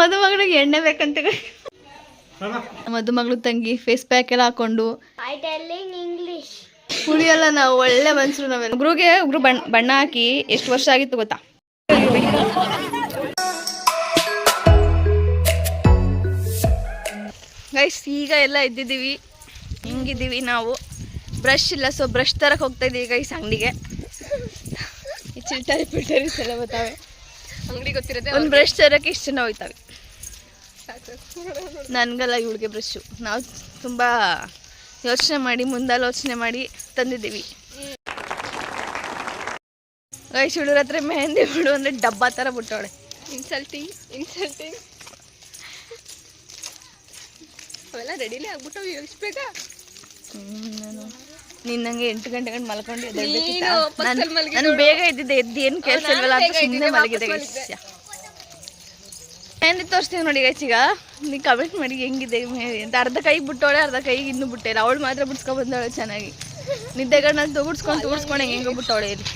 ಮದುಮಗಳಿಗೆ ಎಣ್ಣೆ ಬೇಕಂತ ಮದುಮಗಳು ತಂಗಿ ಫೇಸ್ ಪ್ಯಾಕ್ ಎಲ್ಲ ಹಾಕೊಂಡು. ಕುಡಿಯಲ್ಲ ನಾವು ಒಳ್ಳೆ ಮನ್ಸರು ನಾವೆಲ್ಲ. ಒಬ್ರಿಗೆ ಒಬ್ರು ಬಣ್ಣ ಬಣ್ಣ ಹಾಕಿ ಎಷ್ಟು ವರ್ಷ ಆಗಿತ್ತು ಗೊತ್ತಾ? ಗೈಸ್ ಈಗ ಎಲ್ಲ ಇದ್ದಿದ್ದೀವಿ ಹಿಂಗಿದ್ದೀವಿ ನಾವು? ಬ್ರಷ್ ಇಲ್ಲ ಸೊ ಬ್ರಷ್ ತರಕ್ಕೆ ಹೋಗ್ತಾ ಇದ್ದೀವಿ ಗೈಸ್ ಅಂಗಡಿಗೆ. ಈ ಚಿಲ್ಟರಿ ಪಿಲ್ಟರೀಸ್ ಎಲ್ಲ ಬರ್ತಾವೆ ಅಂಗಡಿ ಗೊತ್ತಿರುತ್ತೆ ಒಂದು ಬ್ರಷ್ ತರಕ್ಕೆ ಇಷ್ಟು ಜನ ಹೋಯ್ತಾವೆ ನನಗಲ್ಲ ಇವಳಿಗೆ ಬ್ರಷ್ಷು ನಾವು ತುಂಬ ಯೋಚನೆ ಮಾಡಿ ಮುಂದಾಲೋಚನೆ ಮಾಡಿ ತಂದಿದ್ದೀವಿ. ವಯಸ್ಸು ಹುಡುಗರ ಹತ್ರ ಮೆಹಂದಿ ಬಿಡು ಅಂದರೆ ಡಬ್ಬ ಥರ ಬಿಟ್ಟವಳೆ ಇನ್ಸಲ್ಟಿಂಗ್ ಇನ್ಸಲ್ಟಿಂಗ್ ಅವೆಲ್ಲ ರೆಡಿಲೇ ಆಗ್ಬಿಟ್ಟು ಯೋಚಿಸ್ಬೇಕಾ ನಿನ್ನಂಗೆ ಎಂಟು ಗಂಟೆ ಗಂಟೆ ಮಲ್ಕೊಂಡು ನೀನು ಬೇಗ ಇದ್ದಿದ್ದೆ ಎದ್ದು ಏನು ಕೆಲಸ ಇಲ್ವಲ್ಲ ಸುಮ್ಮನೆ ಮಲಗಿದೆ ಗೈಸ್ ತೋರಿಸ್ತೀವಿ ನೋಡಿ ಗೈಸ್ ಈಗ. ನೀವು ಕಮೆಂಟ್ ಮಾಡಿ ಹೆಂಗಿದೆ ಅಂತ ಅರ್ಧ ಕೈ ಬಿಟ್ಟೋಳೆ ಅರ್ಧ ಕೈಗೆ ಇನ್ನೂ ಬಿಟ್ಟಿಲ್ಲ ಅವಳು ಮಾತ್ರ ಬಿಡ್ಸ್ಕೊ ಬಂದವಳೆ ಚೆನ್ನಾಗಿ. ನಿದ್ದೆಗಳನ್ನ ತುಗುಡ್ಸ್ಕೊಂಡು ತೋರಿಸ್ಕೊಂಡು ಹೆಂಗೆ ಬಿಟ್ಟವಳೆ ಇಲ್ಲಿ.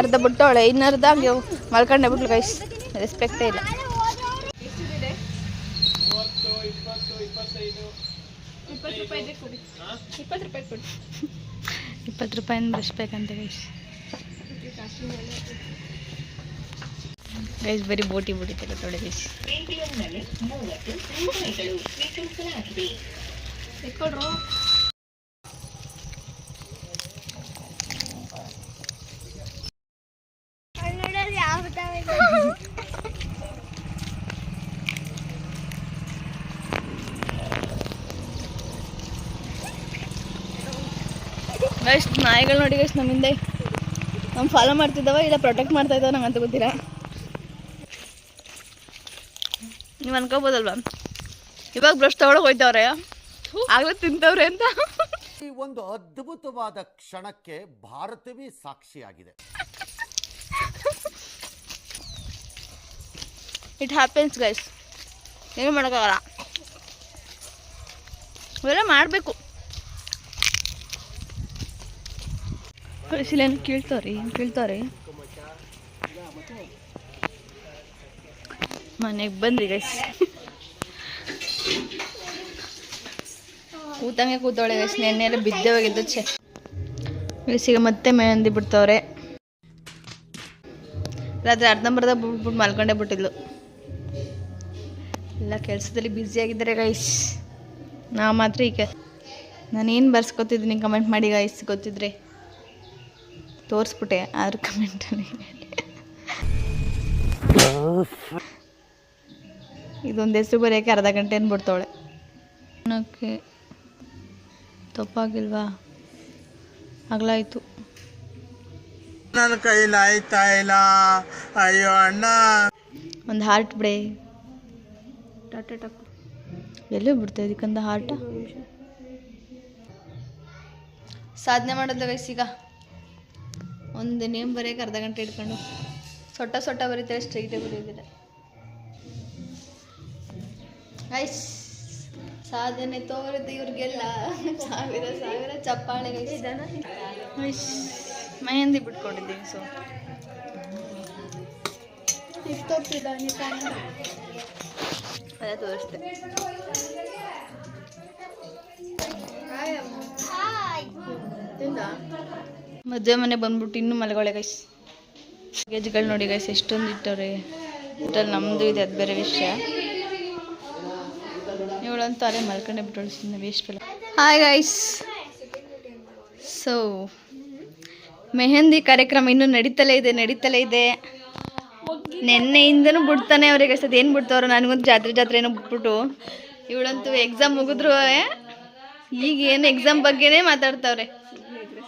ಅರ್ಧ ಬಿಟ್ಟವಳೆ ಇನ್ನರ್ಧ ಹಂಗೆ ಮಲ್ಕೊಂಡೆ ಬಿಟ್ಲು ಗೈಸ್ ರೆಸ್ಪೆಕ್ಟೇ ಇಲ್ಲ. ಇಪ್ಪತ್ತು ರೂಪಾಯಿನ ಬ್ರಷ್ ಬೇಕಂತ ಗೈಸ್ ಗೈಸ್ ಬರೀ ಬೋಟಿ ಬೋಟಿ ಎಷ್ಟು ಕನ್ನಡದಲ್ಲಿ ಯಾವ ಗೈಸ್ ನಾಯಿಗಳು ನೋಡಿ ಗೈಸ್ ನಮ್ಮಿಂದ. ನಮ್ಮ ಫಾಲೋ ಮಾಡ್ತಿದ್ದಾವ ಇಲ್ಲ ಪ್ರೊಟೆಕ್ಟ್ ಮಾಡ್ತಾ ಇದ್ದಾವ ನಂಗಂತ ಅಂತ ಗೊತ್ತಿಲ್ಲ. ನೀವು ಅನ್ಕೋಬೋದಲ್ವ? ಇವಾಗ ಬ್ರಷ್ ತಗೊಳಕ್ ಹೋಯ್ತವ್ರೆ. ಆಗ್ಲೇ ತಿಂತವ್ರೆ ಅಂತ. ಈ ಒಂದು ಅದ್ಭುತವಾದ ಕ್ಷಣಕ್ಕೆ ಭಾರತವೇ ಸಾಕ್ಷಿಯಾಗಿದೆ. ಇಟ್ ಹ್ಯಾಪನ್ಸ್ ಗೈಸ್ ಏನು ಮಾಡೋಕ್ಕಾಗಲ್ಲ. ಇವೆಲ್ಲ ಮಾಡಬೇಕು. ಏನು ಕೇಳ್ತಾವ್ರಿ? ಏನು ಕೇಳ್ತಾವ್ರಿ? ಮನೆಗೆ ಬಂದ್ರಿ ಗೈಸ್ ಕೂತಂಗೆ ಕೂತವಳೆ ಗೈಸ್ ನೆನ್ನೆ ಎಲ್ಲ ಬಿದ್ದೆ ಹೋಗಿದ್ದು ಗೈಸ್ ಈಗ ಮತ್ತೆ ಮೆಹಂದಿ ಬಿಡ್ತವ್ರೆ. ರಾತ್ರಿ ಅರ್ಧಂಬರ್ಧ ಬಿಟ್ಬಿಟ್ಟು ಮಲ್ಕೊಂಡೇ ಬಿಟ್ಟಿದ್ಲು. ಎಲ್ಲ ಕೆಲಸದಲ್ಲಿ ಬ್ಯುಸಿ ಆಗಿದ್ದಾರೆ ಗೈಸ್ ನಾ ಮಾತ್ರ ಈಗ ನಾನೇನು ಬರ್ಸ್ಕೊತಿದ್ದೀನಿ ಕಮೆಂಟ್ ಮಾಡಿ ಗೈಸ್ ಗೊತ್ತಿದ್ರೆ? ತೋರಿಸ್ಬಿಟ್ಟೆ ಆದ್ರೂ ಕಮೆಂಟಲ್ಲಿ ಇದೊಂದು ಹೆಸರು ಬರೆಯೋಕ್ಕೆ ಅರ್ಧ ಗಂಟೆ ಅನ್ಬಿಡ್ತಾವಳೆ. ಅನ್ನೋಕ್ಕೆ ತಪ್ಪಾಗಿಲ್ವಾ? ಆಗಲಾಯಿತು ನನ್ನ ಕೈಲಿ ಆಯ್ತಾ ಇಲ್ಲ? ಅಯ್ಯೋ ಅಣ್ಣ. ಒಂದು ಹಾರ್ಟ್ ಬಿಡೆ ಟಾಟಾ ಟಾಕು ಎಲ್ಲೂ ಬಿಡ್ತಾ ಇದಕ್ಕಂದ ಹಾರ್ಟ ಸಾಧನೆ ಮಾಡೋದ ವಯಸ್ಸೀಗ ಈಗ. ಒಂದು ನೇಮ್ ಬರೆಯೋಕೆ ಅರ್ಧ ಗಂಟೆ ಇಟ್ಕೊಂಡು ಸೊಟ್ಟ ಸೊಟ್ಟ ಬರೀತಾರೆ ಸ್ಟ್ರೈಟೇ ಬರೆಯೋದಿಲ್ಲ. ಗೈಸ್ ಸಾಧನೆ ತೋರಿದ ಇವ್ರಿಗೆಲ್ಲ. ಸಾವಿರ ಸಾವಿರ ಚಪ್ಪಾಳೆ ಗೈಸ್ ಮೆಹಂದಿ ಬಿಟ್ಕೊಂಡಿದ್ದೀನಿ ಸೊ ಅದೇ ತೋರಿಸ್ತೆ ಮದುವೆ ಮನೆ ಬಂದ್ಬಿಟ್ಟು ಇನ್ನೂ ಮಲಗೋಳೆ ಗೈಸ್ ಗೇಜ್ಗಳು ನೋಡಿ ಗೈಸ್ ಎಷ್ಟೊಂದು ಇಟ್ಟವ್ರೆ. ಇಟ್ಟಲ್ಲಿ ನಮ್ಮದು ಇದೆ ಅದು ಬೇರೆ ವಿಷಯ. ಅಲ್ಲೇ ಮಲ್ಕೊಂಡೆ ಬಿಟ್ಟು ಸುಮ್ಮನೆ ವೇಸ್ಟ್ ಇಲ್ಲ ಹಾಯ್ ಗೈಸ್ ಸೊ ಮೆಹಂದಿ ಕಾರ್ಯಕ್ರಮ ಇನ್ನೂ ನಡೀತಲೇ ಇದೆ ನಡೀತಲೇ ಇದೆ. ನಿನ್ನೆಯಿಂದನೂ ಬಿಡ್ತಾನೆ ಅವ್ರಿಗೆ ಅಷ್ಟೇ ಏನು ಬಿಡ್ತಾವ್ರು? ನನಗೊಂದು ಜಾತ್ರೆ ಜಾತ್ರೆ ಏನೋ ಬಿಟ್ಬಿಟ್ಟು. ಇವಳಂತೂ ಎಕ್ಸಾಮ್ ಮುಗಿದ್ರು ಈಗ ಏನು ಎಕ್ಸಾಮ್ ಬಗ್ಗೆನೇ ಮಾತಾಡ್ತಾವ್ರೆ.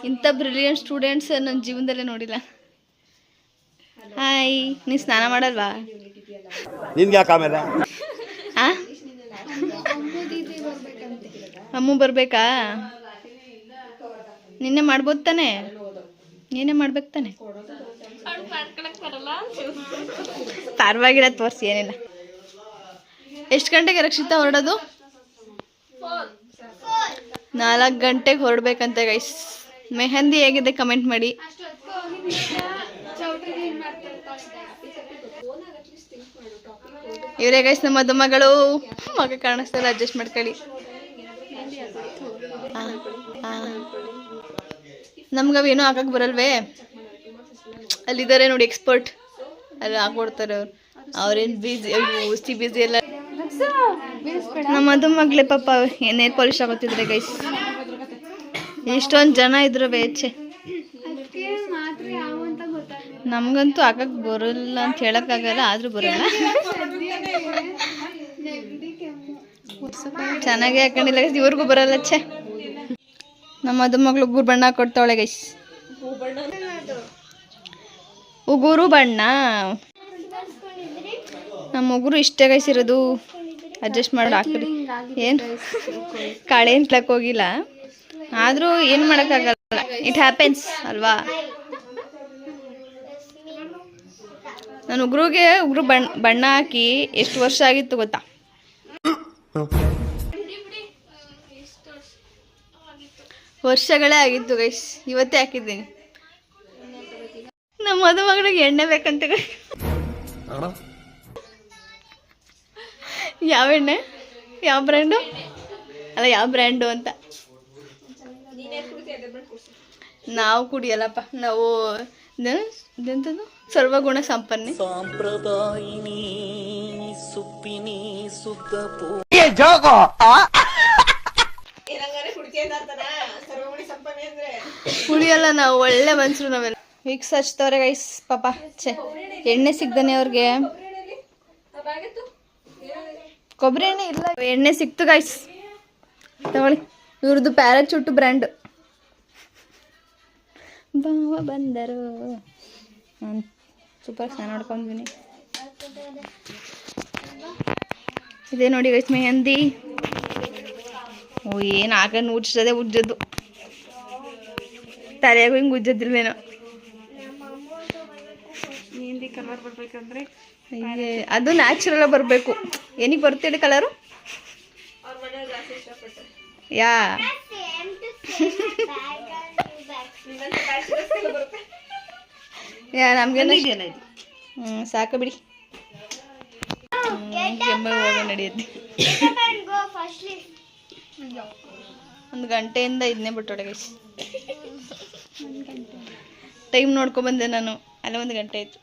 ಇಂಥ ಬ್ರಿಲಿಯಂಟ್ ಸ್ಟೂಡೆಂಟ್ಸ್ ನನ್ನ ಜೀವನದಲ್ಲೇ ನೋಡಿಲ್ಲ. ಹಾಯ್ ನೀನು ಸ್ನಾನ ಮಾಡಲ್ವಾ ನಿನ್ಗೆ ಯಾಕೆ ಆಮೇಲೆ ಆ ಅಮ್ಮು ಬರ್ಬೇಕಾ? ನಿನ್ನೆ ಮಾಡ್ಬೋದು ತಾನೆ? ನೀನೆ ಮಾಡ್ಬೇಕು ತಾನೆ? ಪರವಾಗಿಲ್ಲ ತೋರಿಸಿ ಏನಿಲ್ಲ. ಎಷ್ಟು ಗಂಟೆಗೆ ರಕ್ಷಿತಾ ಹೊರಡೋದು? ನಾಲ್ಕು ಗಂಟೆಗೆ ಹೊರಡ್ಬೇಕಂತೆ ಗೈಸ್ ಮೆಹಂದಿ ಹೇಗಿದೆ ಕಮೆಂಟ್ ಮಾಡಿ. ಇವರೇ ಗೈಸ್ ನಮ್ಮ ಮದುಮಗಳು ಮಗ ಕಾಣಿಸ್ತಲ್ಲ ಅಡ್ಜಸ್ಟ್ ಮಾಡ್ಕೊಳ್ಳಿ. ನಮ್ಗವೇನೋ ಹಾಕಕ್ ಬರಲ್ವೇ? ಅಲ್ಲಿದ್ದಾರೆ ನೋಡಿ ಎಕ್ಸ್ಪರ್ಟ್ ಅಲ್ಲಿ ಹಾಕೊಡ್ತಾರೆ ಅವ್ರು. ಅವ್ರೇನು ಬಿಸಿ ಉಸ್ತಿ ಬಿಸಿ ಎಲ್ಲ. ನಮ್ಮ ಮದುಮಗಳೇ ಪಾಪ ಏನೇನು ಪಾಲಿಶ್ ಆಗೋತಿದ್ರೆ ಗೈಸ್ ಎಷ್ಟೊಂದು ಜನ ಇದ್ರು ಬೇಚೆ ನಮ್ಗಂತೂ ಹಾಕಕ್ ಬರಲ್ಲ ಅಂತ ಹೇಳಕ್ಕಾಗಲ್ಲ ಆದ್ರೂ ಬರಲ್ಲ. ಚೆನ್ನಾಗಿ ಹಾಕೊಂಡಿಲ್ಲ. ಇವ್ರಿಗೂ ಬರಲ್ಲ ಛೆ. ನಮ್ಮ ಮದುಮಗಳು ಉಗುರು ಬಣ್ಣ ಕೊಡ್ತಾಳೆ ಗೈಸ್ ಉಗುರು ಬಣ್ಣ. ನಮ್ಮ ಉಗುರು ಇಷ್ಟೇ ಗೈಸ್ ಇರೋದು. ಅಡ್ಜಸ್ಟ್ ಮಾಡಿ ಹಾಕ್ರಿ ಏನು? ಕಾಳೆ ಎಂಟ್ಲಕ್ ಹೋಗಿಲ್ಲ. ಆದರೂ ಏನು ಮಾಡೋಕ್ಕಾಗಲ್ಲ. ಇಟ್ ಹ್ಯಾಪನ್ಸ್ ಅಲ್ವಾ? ನಾನು ಉಗುರುಗೆ ಉಗುರು ಬಣ್ಣ ಬಣ್ಣ ಹಾಕಿ ಎಷ್ಟು ವರ್ಷ ಆಗಿತ್ತು ಗೊತ್ತಾ? ವರ್ಷಗಳೇ ಆಗಿತ್ತು ಗೈಸ್ ಇವತ್ತೇ ಹಾಕಿದ್ದೀನಿ. ನಮ್ಮ ಮದುಮಗಳಿಗೆ ಎಣ್ಣೆ ಬೇಕಂತ. ಯಾವ ಎಣ್ಣೆ? ಯಾವ ಬ್ರ್ಯಾಂಡು ಅಲ್ಲ ಯಾವ ಬ್ರ್ಯಾಂಡು ಅಂತ. ನಾವು ಕುಡಿಯಲ್ಲಪ್ಪ. ನಾವು? ಇದೆಂಥದ್ದು ಸರ್ವಗುಣ ಸಂಪನ್ನೆ. ಕುಡಿಯಲ್ಲ, ನಾವು ಒಳ್ಳೆ ಮನ್ಸರು ನಾವೆಲ್ಲ. ವಿಕ್ಸ್ ಹಚ್ತವ್ರೆ ಗೈಸ್ ಪಾಪ, ಛೆ, ಎಣ್ಣೆ ಸಿಗ್ದಾನೆ ಅವ್ರಿಗೆ. ಕೊಬ್ಬರಿ ಎಣ್ಣೆ ಇಲ್ಲ. ಎಣ್ಣೆ ಸಿಕ್ತು ಗೈಸ್ ತಗೊಳ್ಳಿ. ಇವ್ರದ್ದು ಪ್ಯಾರಾಚೂಟ್ ಬ್ರ್ಯಾಂಡ್ ಬಾವ ಬಂದರು. ನಾನು ಸೂಪರ್ ಸ್ನಾನ ಮಾಡ್ಕೊಂಡ್ಬಿನಿ ಇದೇ ನೋಡಿ ಗೈಸ್ ಮೆಹಂದಿ ಓ, ಏನು ಆಗ ಉಜ್ಜದೆ ಉಜ್ಜದ್ದು. ತಲೆಯಾಗೂ ಹಿಂಗೆ ಉಜ್ಜದಿಲ್ವೇನೋ ಅಯ್ಯೇ, ಅದು ನ್ಯಾಚುರಲ್ ಬರಬೇಕು. ಏನಿಗೆ ಬರ್ತೀರಿ ಕಲರು ಯಾ. ಯಾ ನಮ್ಗೆ ಹ್ಞೂ ಸಾಕು ಬಿಡಿ. ನಡೆಯುತ್ತೆ. ಒಂದು ಗಂಟೆಯಿಂದ ಇದನ್ನೇ ಬಿಟ್ಟೊಡೆ ಗೈಸ್ ಟೈಮ್ ಬಂದೆ ನಾನು. ಅಲ್ಲೇ ಒಂದು ಗಂಟೆ ಆಯ್ತು.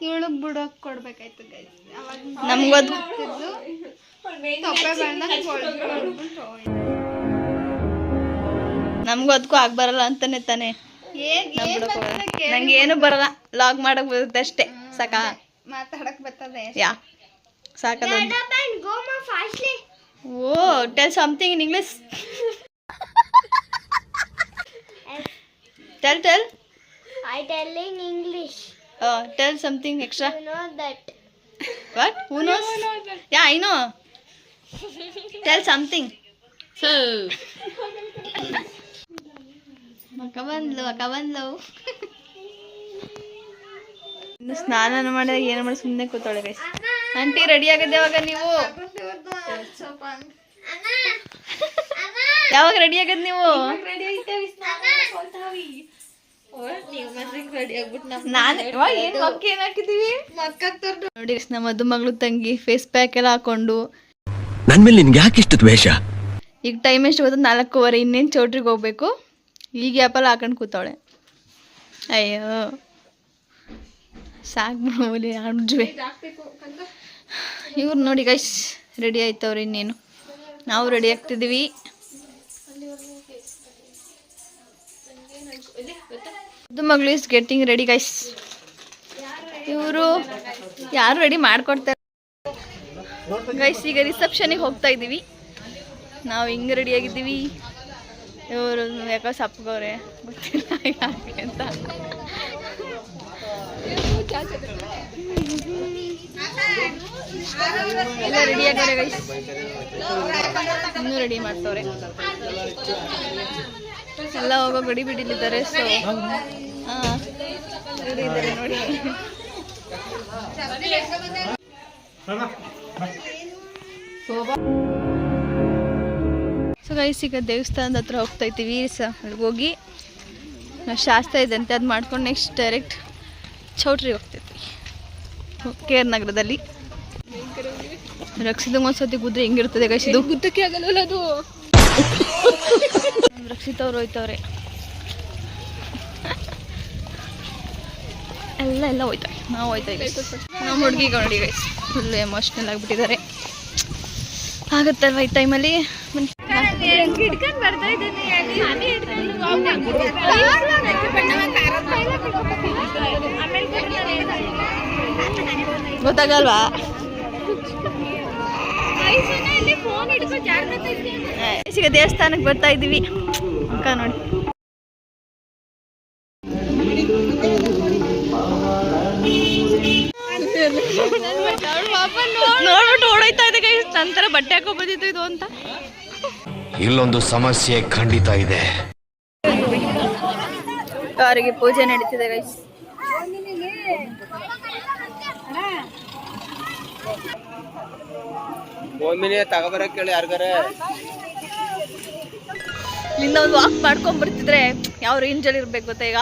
ಇವಳು ಬಿಡೋಕ್ ಕೊಡ್ಬೇಕಾಯ್ತು ನಮ್ಗದು ನಮ್ಗೂ ಅದಕ್ಕೂ ಆಗ್ ಬರಲ್ಲ ಅಂತಾನೆ ತಾನೆ. ನಂಗೆ ಏನು ಬರಲ್ಲ. ಲಾಗ್ ಮಾಡಕ್ ಬರುತ್ತೆ ಅಷ್ಟೇ. ಸಾಕ? ಮಾತಾಡಕ್ ಬರ್ತದೆ ಯಾ? ಸಾಕದ. ಓ tell something in English tell tell I tell in English. Tell something extra You know that. What who knows yeah I know tell something so ಅಕ್ಕ ಬಂದ್ಲು ಅಕ್ಕ ಬಂದ್ಲು. ಇನ್ನು ಸ್ನಾನ ಮಾಡಿ ಏನು ಮಾಡಿ ಸುಮ್ಮನೆ ಕೂತಾಳೆ ಗೈಸ್ ಆಂಟಿ ರೆಡಿ ಆಗಿದ್ದೆ ಯಾವಾಗ ನೀವು? ಯಾವಾಗ ರೆಡಿ ಆಗದ್ ನೀವು? ನಾನು ಏನು ಮಕ್ಕ ಏನು ಹಾಕಿದೀವಿ ನೋಡಿ ನಮ್ಮ ಮದುಮಗಳು ತಂಗಿ ಫೇಸ್ ಪ್ಯಾಕ್ ಎಲ್ಲ ಹಾಕೊಂಡು. ನನ್ ಮೇಲೆ ನಿನ್ಗೆ ಯಾಕೆ ಇಷ್ಟು ದ್ವೇಷ? ಈಗ ಟೈಮ್ ಎಷ್ಟು ಹೋದ ನಾಲ್ಕೂವರೆ ಇನ್ನೇನು ಚೌಟ್ರಿಗೆ ಹೋಗ್ಬೇಕು? ಈಗ ಆ್ಯಪಲ್ಲಿ ಹಾಕೊಂಡು ಕೂತವಳೆ. ಅಯ್ಯೋ. ಸಾಕು ಬಿಡೋಲಿ ಇವ್ರು ನೋಡಿ ಗೈಸ್ ರೆಡಿ ಆಯ್ತವ್ರೆ ಇನ್ನೇನು. ನಾವು ರೆಡಿ ಆಗ್ತಿದ್ದೀವಿ. ಇದು ಮಗಳು ಇಸ್ ಗೆಟ್ಟಿಂಗ್ ರೆಡಿ ಗೈಸ್ ಇವರು ಯಾರು ರೆಡಿ ಮಾಡ್ಕೊಡ್ತಾರೆ ಗೈಸ್ ಈಗ ರಿಸೆಪ್ಷನಿಗೆ ಹೋಗ್ತಾ ಇದ್ದೀವಿ. ನಾವು ಹಿಂಗೆ ರೆಡಿ ಆಗಿದ್ದೀವಿ. ಇವರು ಯಾಕೋ ಸಪ್ಪಗವ್ರೆ, ಗೊತ್ತಿಲ್ಲ ಅಂತ. ಎಲ್ಲ ರೆಡಿ ಆಗ್ಯಾರೆ ಗೈಸ್ ಇನ್ನೂ ರೆಡಿ ಮಾಡ್ತವ್ರೆ. ಎಲ್ಲ ಹೋಗೋ ಗಡಿ ಬಿಡಿಲಿದ್ದಾರೆ ಸೊ ಸೊ ಗೈಸ್ ಈಗ ದೇವಸ್ಥಾನದ ಹತ್ರ ಹೋಗ್ತಾ ಇದ್ದೀವಿ. ಅಲ್ಲಿಗೆ ಹೋಗಿ ಶಾಸ್ತ್ರ ಇದಂತೆ ಅದು ಮಾಡ್ಕೊಂಡು ನೆಕ್ಸ್ಟ್ ಡೈರೆಕ್ಟ್ ಚೌಟ್ರಿಗೆ ಹೋಗ್ತೈತಿ ಕೆ ಆರ್ ನಗರದಲ್ಲಿ. ರಕ್ಷಿತ ಒಂದ್ಸತಿ ಗುದ್ರೆ ಹೆಂಗಿರ್ತದೆ ಗೈಸ್ ಇದು? ಗುದ್ದಕ್ಕೆ ಆಗಲ್ಲ ಅದು? ರಕ್ಷಿತ ಅವ್ರು ಹೋಯ್ತವ್ರೆ. ಎಲ್ಲ ಎಲ್ಲ ಹೋಯ್ತಾರೆ ನಾವು ಹೋಯ್ತಾ ಇದ್ದೀವಿ. ನಮ್ಮ ಹುಡುಗಿಗೆ ನೋಡಿ ಗೈಸ್ ಫುಲ್ ಎಮೋಷ್ನಲ್ ಆಗಿಬಿಟ್ಟಿದ್ದಾರೆ. ಆಗುತ್ತಲ್ವ ಈ ಟೈಮಲ್ಲಿ ಗೊತ್ತಾಗಲ್ವಾ? ದೇವಸ್ಥಾನಕ್ಕೆ ಬರ್ತಾ ಇದ್ದೀವಿ. ಅಕ್ಕ ನೋಡಿ. ನೋಡ್ಬಿಟ್ಟು ಓಡೋಯ್ತಾ ಇದೆ ಕೈ ನಂತರ ಬಟ್ಟೆ ಹಾಕೋ ಬಂದಿತ್ತು ಇದು ಅಂತ. ಇಲ್ಲೊಂದು ಸಮಸ್ಯೆ ಖಂಡಿತ ಇದೆ. ಅವರಿಗೆ ಪೂಜೆ ನಡೀತಿದೆ ಗೈಸ್ ಒಮ್ಮಿನೇ ತಗೋಬರಕ್ ಕೇಳಿ ಯಾರಿಗಾರೆ? ಇಲ್ಲಿಂದ ಒಂದು ವಾಕ್ ಮಾಡ್ಕೊಂಡ್ ಬರ್ತಿದ್ರೆ ಯಾವ ರೇಂಜಲ್ಲಿ ಇರ್ಬೇಕು ಗೊತ್ತಾ ಈಗ?